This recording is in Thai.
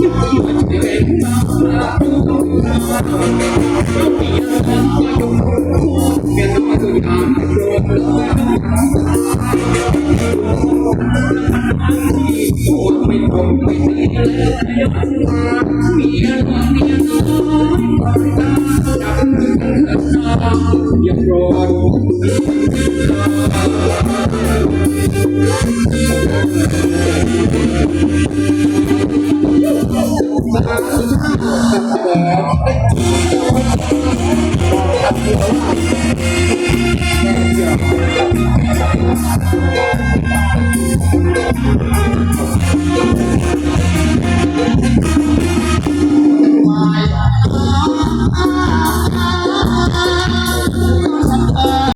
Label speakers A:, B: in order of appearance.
A: ย่าโกรธ Mm-hmm.